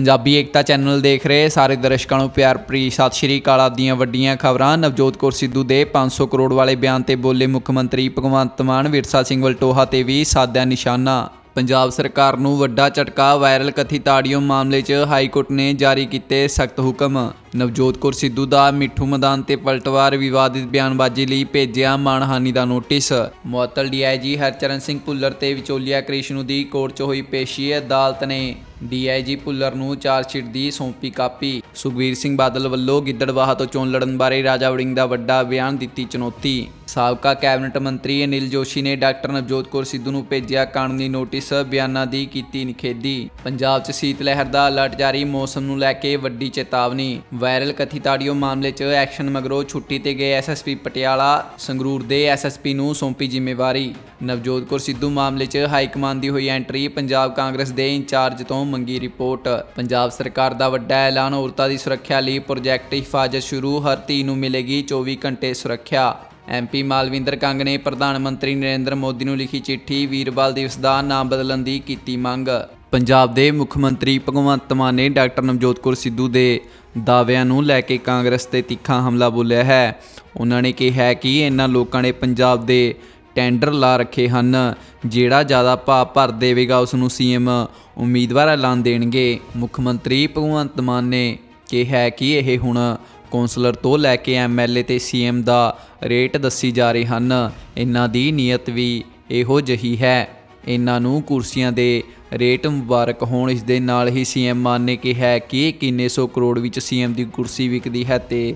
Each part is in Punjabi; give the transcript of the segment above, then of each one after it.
ਪੰਜਾਬੀ ਏਕਤਾ ਚੈਨਲ ਦੇਖ ਰਹੇ ਸਾਰੇ ਦਰਸ਼ਕਾਂ ਨੂੰ ਪਿਆਰ ਭਰੀ ਸਤਿ ਸ਼੍ਰੀ ਅਕਾਲ ਆਪ ਦੀਆਂ ਵੱਡੀਆਂ ਖਬਰਾਂ। ਨਵਜੋਤ ਕੌਰ ਸਿੱਧੂ ਦੇ 500 ਕਰੋੜ ਵਾਲੇ ਬਿਆਨ ਤੇ ਬੋਲੇ ਮੁੱਖ ਮੰਤਰੀ ਭਗਵੰਤ ਮਾਨ, ਵਿਰਸਾ ਸਿੰਘ ਵਲਟੋਹਾ ਤੇ ਵੀ ਸਾਧਿਆ ਨਿਸ਼ਾਨਾ। ਪੰਜਾਬ ਸਰਕਾਰ ਨੂੰ ਵੱਡਾ ਝਟਕਾ, ਵਾਇਰਲ ਕਥਿਤ ਆਡੀਓ ਮਾਮਲੇ 'ਚ ਹਾਈ ਕੋਰਟ ਨੇ ਜਾਰੀ ਕੀਤੇ ਸਖਤ ਹੁਕਮ। ਨਵਜੋਤ ਕੌਰ ਸਿੱਧੂ ਦਾ ਮਿੱਠੂ ਮੈਦਾਨ ਤੇ ਪਲਟਵਾਰ ਵਿਵਾਦਿਤ ਬਿਆਨਬਾਜ਼ੀ ਲਈ ਭੇਜਿਆ ਮਾਣਹਾਨੀ ਦਾ ਨੋਟਿਸ। ਮੁਅੱਤਲ ਡੀਆਈਜੀ ਹਰਚਰਨ ਸਿੰਘ ਭੁੱਲਰ ਤੇ ਵਿਚੋਲੀਆ ਕ੍ਰਿਸ਼ਨੂ ਦੀ ਕੋਰਟ 'ਚ ਹੋਈ ਪੇਸ਼ੀ ਅਦਾਲਤ ਨੇ ਡੀਆਈਜੀ ਭੁੱਲਰ ਨੂੰ ਚਾਰਜਸ਼ੀਟ ਦੀ ਸੌਂਪੀ ਕਾਪੀ। ਸੁਖਵੀਰ ਸਿੰਘ ਬਾਦਲ ਵੱਲੋਂ ਗਿੱਦੜਵਾਹਾ ਤੋਂ ਚੋਣ ਲੜਨ ਬਾਰੇ ਰਾਜਾ ਵੜਿੰਗ ਦਾ ਵੱਡਾ ਬਿਆਨ ਦਿੱਤੀ ਚੁਣੌਤੀ। ਸਾਬਕਾ ਕੈਬਨਿਟ ਮੰਤਰੀ ਅਨਿਲ ਜੋਸ਼ੀ ਨੇ ਡਾਕਟਰ ਨਵਜੋਤ ਕੌਰ ਸਿੱਧੂ ਨੂੰ ਭੇਜਿਆ ਕਾਨੂੰਨੀ ਨੋਟਿਸ ਬਿਆਨਾਂ ਦੀ ਕੀਤੀ ਨਿਖੇਧੀ। ਪੰਜਾਬ 'ਚ ਸੀਤ ਲਹਿਰ ਦਾ ਅਲਰਟ ਜਾਰੀ, ਮੌਸਮ ਨੂੰ ਲੈ ਕੇ ਵੱਡੀ ਚੇਤਾਵਨੀ। ਵਾਇਰਲ ਕਥਿਤ ਆਡੀਓ ਮਾਮਲੇ 'ਚ ਐਕਸ਼ਨ ਮਗਰੋਂ ਛੁੱਟੀ ਤੇ ਗਏ ਐਸਐਸਪੀ ਪਟਿਆਲਾ, ਸੰਗਰੂਰ ਦੇ ਐਸਐਸਪੀ ਨੂੰ ਸੌਂਪੀ ਜ਼ਿੰਮੇਵਾਰੀ। ਨਵਜੋਤ ਕੌਰ ਸਿੱਧੂ ਮਾਮਲੇ 'ਚ ਹਾਈ ਕਮਾਂਡ ਦੀ ਹੋਈ ਐਂਟਰੀ, ਪੰਜਾਬ ਕਾਂਗਰਸ ਦੇ ਇੰਚਾਰਜ ਤੋਂ ਮੰਗੀ ਰਿਪੋਰਟ। ਪੰਜਾਬ ਸਰਕਾਰ ਦਾ ਵੱਡਾ ਐਲਾਨ, ਔਰਤਾਂ ਦੀ ਸੁਰੱਖਿਆ ਲਈ ਪ੍ਰੋਜੈਕਟ ਹਿਫਾਜ਼ਤ ਸ਼ੁਰੂ, ਹਰ ਧੀ ਨੂੰ ਮਿਲੇਗੀ 24 ਘੰਟੇ ਸੁਰੱਖਿਆ। ਐਮਪੀ ਮਾਲਵਿੰਦਰ ਕੰਗ ਨੇ ਪ੍ਰਧਾਨ ਮੰਤਰੀ ਨਰਿੰਦਰ ਮੋਦੀ ਨੂੰ ਲਿਖੀ ਚਿੱਠੀ ਵੀਰਬਾਲ ਦਿਵਸ ਦਾ ਨਾਮ ਬਦਲਣ ਦੀ ਕੀਤੀ ਮੰਗ। ਪੰਜਾਬ ਦੇ ਮੁੱਖ ਮੰਤਰੀ ਭਗਵੰਤ ਮਾਨ ਨੇ ਡਾਕਟਰ ਨਵਜੋਤ ਕੌਰ ਸਿੱਧੂ ਦੇ ਦਾਅਵਿਆਂ ਨੂੰ ਲੈ ਕੇ ਕਾਂਗਰਸ ਤੇ ਤਿੱਖਾ ਹਮਲਾ ਬੋਲਿਆ ਹੈ। ਉਹਨਾਂ ਨੇ ਕਿਹਾ ਹੈ ਕਿ ਇਹਨਾਂ ਲੋਕਾਂ ਨੇ ਪੰਜਾਬ ਦੇ ਟੈਂਡਰ ਲਾ ਰੱਖੇ ਹਨ। ਜਿਹੜਾ ਜ਼ਿਆਦਾ ਭਾਅ ਭਰ ਦੇਵੇਗਾ, ਉਸ ਨੂੰ ਸੀਐਮ ਉਮੀਦਵਾਰ ਐਲਾਨ ਦੇਣਗੇ। ਮੁੱਖ ਮੰਤਰੀ ਭਗਵੰਤ ਮਾਨ ਨੇ ਕਿਹਾ ਕਿ ਇਹ ਹੁਣ ਕੌਂਸਲਰ ਤੋਂ ਲੈ ਕੇ ਐਮਐਲਏ ਤੇ ਸੀਐਮ ਦਾ ਰੇਟ ਦੱਸੀ ਜਾ ਰਹੇ ਹਨ। ਇਹਨਾਂ ਦੀ ਨੀਅਤ ਵੀ ਇਹੋ ਜਹੀ ਹੈ। ਇਹਨਾਂ ਨੂੰ ਕੁਰਸੀਆਂ ਦੇ ਰੇਟ ਮੁਬਾਰਕ ਹੋਣ ਇਸ ਦੇ ਨਾਲ ਹੀ ਸੀਐਮ ਮਾਨ ਨੇ ਕਿਹਾ ਕਿ ਕਿੰਨੇ ਸੌ ਕਰੋੜ ਵਿੱਚ ਸੀਐਮ ਦੀ ਕੁਰਸੀ ਵਿਕਦੀ ਹੈ ਤੇ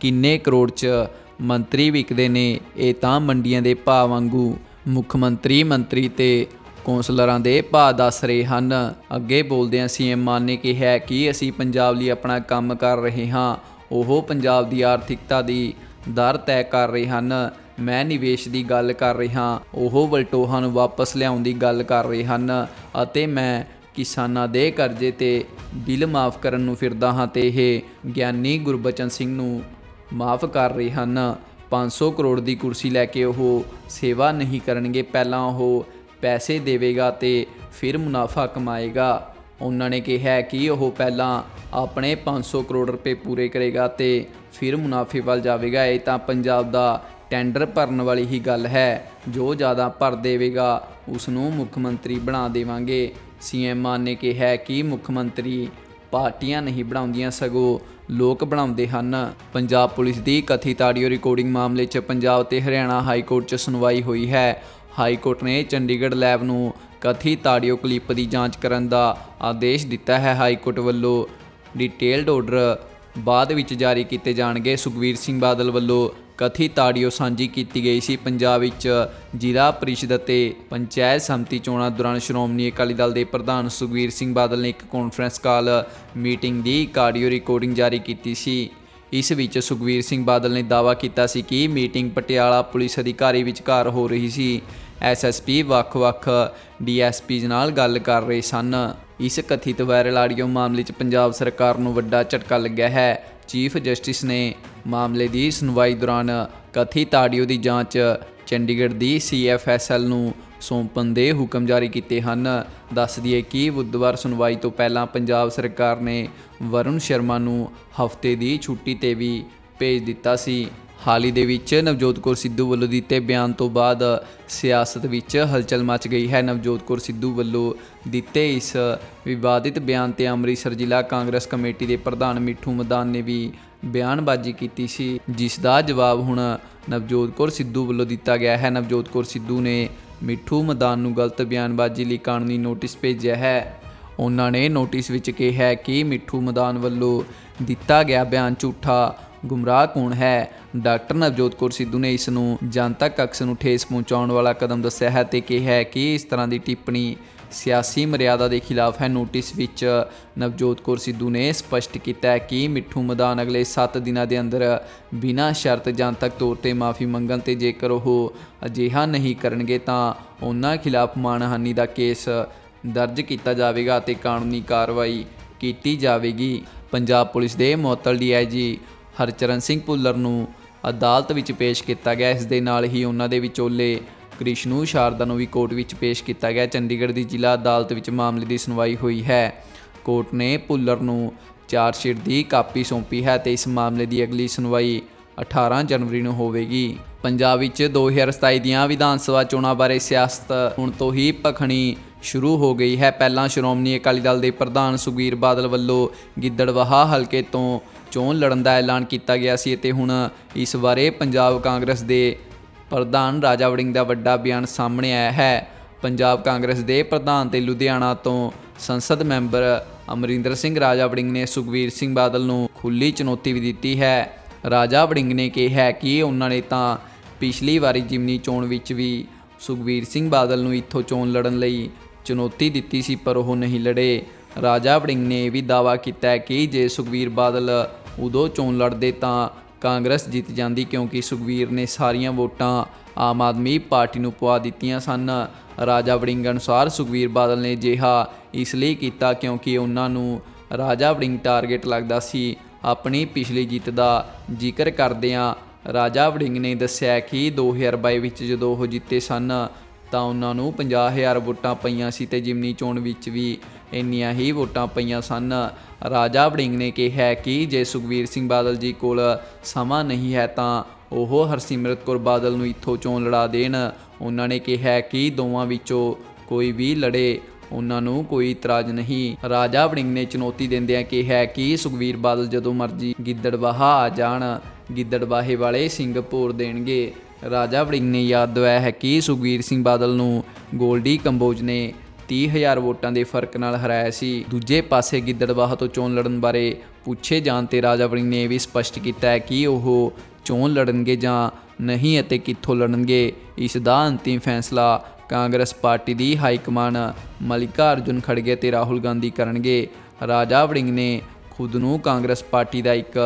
ਕਿੰਨੇ ਕਰੋੜ 'ਚ ਮੰਤਰੀ ਵਿਕਦੇ ਨੇ, ਇਹ ਤਾਂ ਮੰਡੀਆਂ ਦੇ ਭਾਅ ਵਾਂਗੂ ਮੁੱਖ ਮੰਤਰੀ ਮੰਤਰੀ ਤੇ ਕੌਂਸਲਰਾਂ ਦੇ ਭਾਅ ਦੱਸ ਰਹੇ ਹਨ। ਅੱਗੇ ਬੋਲਦਿਆਂ ਸੀਐਮ ਮਾਨ ਨੇ ਕਿਹਾ ਕਿ ਅਸੀਂ ਪੰਜਾਬ ਲਈ ਆਪਣਾ ਕੰਮ ਕਰ ਰਹੇ ਹਾਂ। ਉਹ ਪੰਜਾਬ ਦੀ ਆਰਥਿਕਤਾ ਦੀ ਦਰ ਤੈਅ ਕਰ ਰਹੇ ਹਨ। ਮੈਂ ਨਿਵੇਸ਼ ਦੀ ਗੱਲ ਕਰ ਰਿਹਾ, ਉਹ ਵਲਟੋਹਾਂ ਨੂੰ ਵਾਪਸ ਲਿਆਉਣ ਦੀ ਗੱਲ ਕਰ ਰਹੇ ਹਨ ਅਤੇ ਮੈਂ ਕਿਸਾਨਾਂ ਦੇ ਕਰਜ਼ੇ ਤੇ ਬਿੱਲ ਮਾਫ ਕਰਨ ਨੂੰ ਫਿਰਦਾ ਹਾਂ ਤੇ ਇਹ ਗਿਆਨੀ ਗੁਰਬਚਨ ਸਿੰਘ ਨੂੰ ਮਾਫ ਕਰ ਰਹੇ ਹਨ। 500 ਕਰੋੜ ਦੀ ਕੁਰਸੀ ਲੈ ਕੇ ਉਹ ਸੇਵਾ ਨਹੀਂ ਕਰਨਗੇ, ਪਹਿਲਾਂ ਉਹ ਪੈਸੇ ਦੇਵੇਗਾ ਤੇ ਫਿਰ ਮੁਨਾਫਾ ਕਮਾਏਗਾ। ਉਹਨਾਂ ਨੇ ਕਿਹਾ ਕਿ ਉਹ ਪਹਿਲਾਂ ਆਪਣੇ 500 ਕਰੋੜ ਰੁਪਏ ਪੂਰੇ ਕਰੇਗਾ ਤੇ ਫਿਰ ਮੁਨਾਫੇ ਵੱਲ ਜਾਵੇਗਾ। ਇਹ ਤਾਂ ਪੰਜਾਬ ਦਾ ਟੈਂਡਰ ਭਰਨ ਵਾਲੀ ਹੀ ਗੱਲ ਹੈ। ਜੋ ਜ਼ਿਆਦਾ ਭਰ ਦੇਵੇਗਾ ਉਸ ਨੂੰ ਮੁੱਖ ਮੰਤਰੀ ਬਣਾ ਦੇਵਾਂਗੇ। ਸੀਐਮ ਮਾਨ ਨੇ ਕਿਹਾ ਕਿ ਮੁੱਖ ਮੰਤਰੀ ਪਾਰਟੀਆਂ ਨਹੀਂ ਬਣਾਉਂਦੀਆਂ, ਸਗੋਂ ਲੋਕ ਬਣਾਉਂਦੇ ਹਨ। ਪੰਜਾਬ ਪੁਲਿਸ ਦੀ ਕਥਿਤ ਆਡੀਓ ਰਿਕਾਰਡਿੰਗ ਮਾਮਲੇ 'ਚ ਪੰਜਾਬ ਤੇ ਹਰਿਆਣਾ ਹਾਈ ਕੋਰਟ 'ਚ ਸੁਣਵਾਈ ਹੋਈ ਹੈ। ਹਾਈ ਕੋਰਟ ਨੇ ਚੰਡੀਗੜ੍ਹ ਲੈਬ ਨੂੰ ਕਥਿਤ ਆਡੀਓ ਕਲਿੱਪ ਦੀ ਜਾਂਚ ਕਰਨ ਦਾ ਆਦੇਸ਼ ਦਿੱਤਾ ਹੈ। ਹਾਈ ਕੋਰਟ ਵੱਲੋਂ ਡਿਟੇਲਡ ਆਰਡਰ ਬਾਅਦ ਵਿੱਚ ਜਾਰੀ ਕੀਤੇ ਜਾਣਗੇ। ਸੁਖਵੀਰ ਸਿੰਘ ਬਾਦਲ ਵੱਲੋਂ ਕਥਿਤ ਆਡੀਓ ਸਾਂਝੀ ਕੀਤੀ ਗਈ ਸੀ। ਪੰਜਾਬ ਵਿੱਚ ਜ਼ਿਲ੍ਹਾ ਪਰਿਸ਼ਦ ਅਤੇ ਪੰਚਾਇਤ ਸਮਿਤੀ ਚੋਣਾਂ ਦੌਰਾਨ ਸ਼੍ਰੋਮਣੀ ਅਕਾਲੀ ਦਲ ਦੇ ਪ੍ਰਧਾਨ ਸੁਖਵੀਰ ਸਿੰਘ ਬਾਦਲ ਨੇ ਇੱਕ ਕਾਨਫਰੰਸ ਕਾਲ ਮੀਟਿੰਗ ਦੀ ਇੱਕ ਆਡੀਓ ਰਿਕਾਰਡਿੰਗ ਜਾਰੀ ਕੀਤੀ ਸੀ। ਇਸ ਵਿੱਚ ਸੁਖਵੀਰ ਸਿੰਘ ਬਾਦਲ ਨੇ ਦਾਅਵਾ ਕੀਤਾ ਸੀ ਕਿ ਮੀਟਿੰਗ ਪਟਿਆਲਾ ਪੁਲਿਸ ਅਧਿਕਾਰੀ ਵਿਚਕਾਰ ਹੋ ਰਹੀ ਸੀ। ਐਸਐਸਪੀ ਵੱਖ-ਵੱਖ ਡੀਐਸਪੀਜ਼ ਨਾਲ ਗੱਲ ਕਰ ਰਹੇ ਸਨ। ਇਸ ਕਥਿਤ ਵਾਇਰਲ ਆਡੀਓ ਮਾਮਲੇ 'ਚ ਪੰਜਾਬ ਸਰਕਾਰ ਨੂੰ ਵੱਡਾ ਝਟਕਾ ਲੱਗਿਆ ਹੈ। ਚੀਫ ਜਸਟਿਸ ਨੇ ਮਾਮਲੇ ਦੀ ਸੁਣਵਾਈ ਦੌਰਾਨ ਕਥਿਤ ਆਡੀਓ ਦੀ ਜਾਂਚ ਚੰਡੀਗੜ੍ਹ ਦੀ ਸੀਐਫਐਸਐਲ ਨੂੰ ਸੌਂਪਣ ਦੇ ਹੁਕਮ ਜਾਰੀ ਕੀਤੇ ਹਨ। ਦੱਸ ਦਈਏ ਕਿ ਬੁੱਧਵਾਰ ਸੁਣਵਾਈ ਤੋਂ ਪਹਿਲਾਂ ਪੰਜਾਬ ਸਰਕਾਰ ਨੇ ਵਰੁਣ ਸ਼ਰਮਾ ਨੂੰ ਹਫ਼ਤੇ ਦੀ ਛੁੱਟੀ ਤੇ ਵੀ ਭੇਜ ਦਿੱਤਾ ਸੀ। ਹਾਲ ਹੀ ਦੇ ਵਿੱਚ ਨਵਜੋਤ ਕੌਰ ਸਿੱਧੂ ਵੱਲੋਂ ਦਿੱਤੇ ਬਿਆਨ ਤੋਂ ਬਾਅਦ ਸਿਆਸਤ ਵਿੱਚ ਹਲਚਲ ਮਚ ਗਈ ਹੈ। ਨਵਜੋਤ ਕੌਰ ਸਿੱਧੂ ਵੱਲੋਂ ਦਿੱਤੇ ਇਸ ਵਿਵਾਦਿਤ ਬਿਆਨ ਤੇ ਅੰਮ੍ਰਿਤਸਰ ਜ਼ਿਲ੍ਹਾ ਕਾਂਗਰਸ ਕਮੇਟੀ ਦੇ ਪ੍ਰਧਾਨ ਮਿੱਠੂ ਮਦਾਨ ਨੇ ਵੀ ਬਿਆਨਬਾਜ਼ੀ ਕੀਤੀ ਸੀ, ਜਿਸ ਦਾ ਜਵਾਬ ਹੁਣ ਨਵਜੋਤ ਕੌਰ ਸਿੱਧੂ ਵੱਲੋਂ ਦਿੱਤਾ ਗਿਆ ਹੈ। ਨਵਜੋਤ ਕੌਰ ਸਿੱਧੂ ਨੇ ਮਿੱਠੂ ਮਦਾਨ ਨੂੰ ਗਲਤ ਬਿਆਨਬਾਜ਼ੀ ਲਈ ਕਾਨੂੰਨੀ ਨੋਟਿਸ ਭੇਜਿਆ ਹੈ। ਉਹਨਾਂ ਨੇ ਨੋਟਿਸ ਵਿੱਚ ਕਿਹਾ ਕਿ ਮਿੱਠੂ ਮਦਾਨ ਵੱਲੋਂ ਦਿੱਤਾ ਗਿਆ ਬਿਆਨ ਝੂਠਾ ਗੁੰਮਰਾਹ ਕੌਣ ਹੈ? ਡਾਕਟਰ ਨਵਜੋਤ ਕੌਰ ਸਿੱਧੂ ਨੇ ਇਸ ਨੂੰ ਜਨਤਕ ਅਕਸ ਨੂੰ ਠੇਸ ਪਹੁੰਚਾਉਣ ਵਾਲਾ ਕਦਮ ਦੱਸਿਆ ਹੈ ਤੇ ਕਿਹਾ ਕਿ ਇਸ ਤਰ੍ਹਾਂ ਦੀ ਟਿੱਪਣੀ ਸਿਆਸੀ ਮਰਿਆਦਾ ਦੇ ਖਿਲਾਫ ਹੈ। ਨੋਟਿਸ ਵਿੱਚ ਨਵਜੋਤ ਕੌਰ ਸਿੱਧੂ ਨੇ ਸਪਸ਼ਟ ਕੀਤਾ ਹੈ ਕਿ ਮਿੱਠੂ ਮਦਾਨ ਅਗਲੇ 7 ਦਿਨਾਂ ਦੇ ਅੰਦਰ ਬਿਨਾਂ ਸ਼ਰਤ ਜਨਤਕ ਤੌਰ ਤੇ ਮਾਫੀ ਮੰਗਣ ਤੇ ਜੇਕਰ ਉਹ ਅਜਿਹਾ ਨਹੀਂ ਕਰਨਗੇ ਤਾਂ ਉਹਨਾਂ ਖਿਲਾਫ ਮਾਨਹਾਨੀ ਦਾ ਕੇਸ ਦਰਜ ਕੀਤਾ ਜਾਵੇਗਾ ਅਤੇ ਕਾਨੂੰਨੀ ਕਾਰਵਾਈ ਕੀਤੀ ਜਾਵੇਗੀ। ਪੰਜਾਬ ਪੁਲਿਸ ਦੇ ਮੁਅੱਤਲ ਡੀਆਈਜੀ ਹਰਚਰਨ ਸਿੰਘ ਭੁੱਲਰ ਨੂੰ ਅਦਾਲਤ ਵਿੱਚ ਪੇਸ਼ ਕੀਤਾ ਗਿਆ। ਇਸ ਦੇ ਨਾਲ ਹੀ ਉਹਨਾਂ ਦੇ ਵਿਚੋਲੇ ਕ੍ਰਿਸ਼ਨੂ ਸ਼ਾਰਦਾ ਨੂੰ ਵੀ ਕੋਰਟ ਵਿੱਚ ਪੇਸ਼ ਕੀਤਾ ਗਿਆ। ਚੰਡੀਗੜ੍ਹ ਦੀ ਜ਼ਿਲ੍ਹਾ ਅਦਾਲਤ ਵਿੱਚ ਮਾਮਲੇ ਦੀ ਸੁਣਵਾਈ ਹੋਈ ਹੈ। ਕੋਰਟ ਨੇ ਭੁੱਲਰ ਨੂੰ ਚਾਰਜਸ਼ੀਟ ਦੀ ਕਾਪੀ ਸੌਂਪੀ ਹੈ ਤੇ ਇਸ ਮਾਮਲੇ ਦੀ ਅਗਲੀ ਸੁਣਵਾਈ 18 ਜਨਵਰੀ ਨੂੰ ਹੋਵੇਗੀ। ਪੰਜਾਬ ਵਿੱਚ 2027 ਦੀਆਂ ਵਿਧਾਨ ਸਭਾ ਚੋਣਾਂ ਬਾਰੇ ਸਿਆਸਤ ਹੁਣ ਤੋਂ ਹੀ ਭਖਣੀ ਸ਼ੁਰੂ ਹੋ ਗਈ ਹੈ। ਪਹਿਲਾਂ ਸ਼੍ਰੋਮਣੀ ਅਕਾਲੀ ਦਲ ਦੇ ਪ੍ਰਧਾਨ ਸੁਖਬੀਰ ਬਾਦਲ ਵੱਲੋਂ ਗਿੱਦੜਵਾਹਾ ਹਲਕੇ ਤੋਂ ਚੋਣ ਲੜਨ ਦਾ ਐਲਾਨ ਕੀਤਾ ਗਿਆ ਸੀ ਅਤੇ ਹੁਣ ਇਸ ਬਾਰੇ ਪੰਜਾਬ ਕਾਂਗਰਸ ਦੇ ਪ੍ਰਧਾਨ ਰਾਜਾ ਵੜਿੰਗ ਦਾ ਵੱਡਾ ਬਿਆਨ ਸਾਹਮਣੇ ਆਇਆ ਹੈ। ਪੰਜਾਬ ਕਾਂਗਰਸ ਦੇ ਪ੍ਰਧਾਨ ਤੇ ਲੁਧਿਆਣਾ ਤੋਂ ਸੰਸਦ ਮੈਂਬਰ ਅਮਰਿੰਦਰ ਸਿੰਘ ਰਾਜਾ ਵੜਿੰਗ ਨੇ ਸੁਖਬੀਰ ਸਿੰਘ ਬਾਦਲ ਨੂੰ ਖੁੱਲੀ ਚੁਣੌਤੀ ਵੀ ਦਿੱਤੀ ਹੈ। ਰਾਜਾ ਵੜਿੰਗ ਨੇ ਕਿਹਾ ਕਿ ਉਹਨਾਂ ਨੇ ਤਾਂ ਪਿਛਲੀ ਵਾਰੀ ਜਿਮਨੀ ਚੋਣ ਵਿੱਚ ਵੀ ਸੁਖਬੀਰ ਸਿੰਘ ਬਾਦਲ ਨੂੰ ਇੱਥੋਂ ਚੋਣ ਲੜਨ ਲਈ ਚੁਣੌਤੀ ਦਿੱਤੀ ਸੀ, ਪਰ ਉਹ ਨਹੀਂ ਲੜੇ। ਰਾਜਾ ਵੜਿੰਗ ਨੇ ਇਹ ਵੀ ਦਾਅਵਾ ਕੀਤਾ ਹੈ ਕਿ ਜੇ ਸੁਖਬੀਰ ਬਾਦਲ ਉਦੋਂ ਚੋਣ ਲੜਦੇ ਤਾਂ ਕਾਂਗਰਸ ਜਿੱਤ ਜਾਂਦੀ ਕਿਉਂਕਿ ਸੁਖਬੀਰ ਨੇ ਸਾਰੀਆਂ ਵੋਟਾਂ ਆਮ ਆਦਮੀ ਪਾਰਟੀ ਨੂੰ ਪਵਾ ਦਿੱਤੀਆਂ ਸਨ। ਰਾਜਾ ਵੜਿੰਗ ਅਨੁਸਾਰ ਸੁਖਬੀਰ ਬਾਦਲ ਨੇ ਜਿਹਾ ਇਸ ਲਈ ਕੀਤਾ ਕਿਉਂਕਿ ਉਹਨਾਂ ਨੂੰ ਰਾਜਾ ਵੜਿੰਗ ਟਾਰਗੇਟ ਲੱਗਦਾ ਸੀ। ਆਪਣੀ ਪਿਛਲੀ ਜਿੱਤ ਦਾ ਜ਼ਿਕਰ ਕਰਦਿਆਂ ਰਾਜਾ ਵੜਿੰਗ ਨੇ ਦੱਸਿਆ ਕਿ 2022 ਵਿੱਚ ਜਦੋਂ ਉਹ ਜਿੱਤੇ ਸਨ ਤਾਂ ਉਹਨਾਂ ਨੂੰ 50000 ਵੋਟਾਂ ਪਈਆਂ ਸੀ ਤੇ ਜਿਮਨੀ ਚੋਣ ਵਿੱਚ ਵੀ ਇੰਨੀਆਂ ਹੀ ਵੋਟਾਂ ਪਈਆਂ ਸਨ। ਰਾਜਾ ਵੜਿੰਗ ਨੇ ਕਿਹਾ ਕਿ ਜੇ ਸੁਖਬੀਰ ਸਿੰਘ ਬਾਦਲ ਜੀ ਕੋਲ ਸਮਾਂ ਨਹੀਂ ਹੈ ਤਾਂ ਉਹ ਹਰਸਿਮਰਤ ਕੌਰ ਬਾਦਲ ਨੂੰ ਇੱਥੋਂ ਚੋਣ ਲੜਾ ਦੇਣ। ਉਹਨਾਂ ਨੇ ਕਿਹਾ ਕਿ ਦੋਵਾਂ ਵਿੱਚੋਂ ਕੋਈ ਵੀ ਲੜੇ ਉਹਨਾਂ ਨੂੰ ਕੋਈ ਇਤਰਾਜ਼ ਨਹੀਂ। ਰਾਜਾ ਵੜਿੰਗ ਨੇ ਚੁਣੌਤੀ ਦਿੰਦਿਆਂ ਕਿਹਾ ਕਿ ਸੁਖਬੀਰ ਬਾਦਲ ਜਦੋਂ ਮਰਜ਼ੀ ਗਿੱਦੜਬਾਹਾ ਆ ਜਾਣ। ਗਿੱਦੜਵਾਹੇ ਵਾਲੇ ਸਿੰਘ ਭੋਰ ਦੇਣਗੇ। ਰਾਜਾ ਵੜਿੰਗ ਨੇ ਯਾਦ ਦਿਵਾਇਆ ਹੈ ਕਿ ਸੁਖਬੀਰ ਸਿੰਘ ਬਾਦਲ ਨੂੰ ਗੋਲਡੀ ਕੰਬੋਜ ਨੇ 30000 ਵੋਟਾਂ ਦੇ ਫ਼ਰਕ ਨਾਲ ਹਰਾਇਆ ਸੀ। ਦੂਜੇ ਪਾਸੇ ਗਿੱਦੜਬਾਹਾ ਤੋਂ ਚੋਣ ਲੜਨ ਬਾਰੇ ਪੁੱਛੇ ਜਾਣ ਤੇ ਰਾਜਾ ਵੜਿੰਗ ਨੇ ਇਹ ਵੀ ਸਪਸ਼ਟ ਕੀਤਾ ਹੈ ਕਿ ਉਹ ਚੋਣ ਲੜਨਗੇ ਜਾਂ ਨਹੀਂ ਅਤੇ ਕਿੱਥੋਂ ਲੜਨਗੇ। ਇਸ ਦਾ ਅੰਤਿਮ ਫੈਸਲਾ ਕਾਂਗਰਸ ਪਾਰਟੀ ਦੀ ਹਾਈ ਕਮਾਨ ਮਲਿਕਾ ਅਰਜੁਨ ਖੜਗੇ ਤੇ ਰਾਹੁਲ ਗਾਂਧੀ ਕਰਨਗੇ। ਰਾਜਾ ਵੜਿੰਗ ਨੇ ਖੁਦ ਨੂੰ ਕਾਂਗਰਸ ਪਾਰਟੀ ਦਾ ਇੱਕ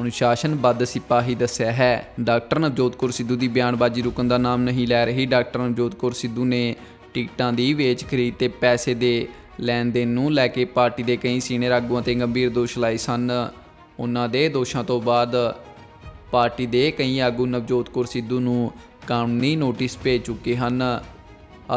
ਅਨੁਸ਼ਾਸਨਬੱਧ ਸਿਪਾਹੀ ਦੱਸਿਆ ਹੈ। ਡਾਕਟਰ ਨਵਜੋਤ ਕੌਰ ਸਿੱਧੂ ਦੀ ਬਿਆਨਬਾਜ਼ੀ ਰੁਕਣ ਦਾ ਨਾਮ ਨਹੀਂ ਲੈ ਰਹੀ। ਡਾਕਟਰ ਨਵਜੋਤ ਕੌਰ ਸਿੱਧੂ ਨੇ ਟਿਕਟਾਂ ਦੀ ਵੇਚ ਖਰੀਦ ਤੇ ਪੈਸੇ ਦੇ ਲੈਣ ਦੇਣ ਨੂੰ ਲੈ ਕੇ ਪਾਰਟੀ ਦੇ ਕਈ ਸੀਨੀਅਰ ਆਗੂਆਂ ਤੇ ਗੰਭੀਰ ਦੋਸ਼ ਲਾਏ ਸਨ। ਉਹਨਾਂ ਦੇ ਦੋਸ਼ਾਂ ਤੋਂ ਬਾਅਦ ਪਾਰਟੀ ਦੇ ਕਈ ਆਗੂ ਨਵਜੋਤ ਕੌਰ ਸਿੱਧੂ ਨੂੰ ਕਾਨੂੰਨੀ ਨੋਟਿਸ ਭੇਜ ਚੁੱਕੇ ਹਨ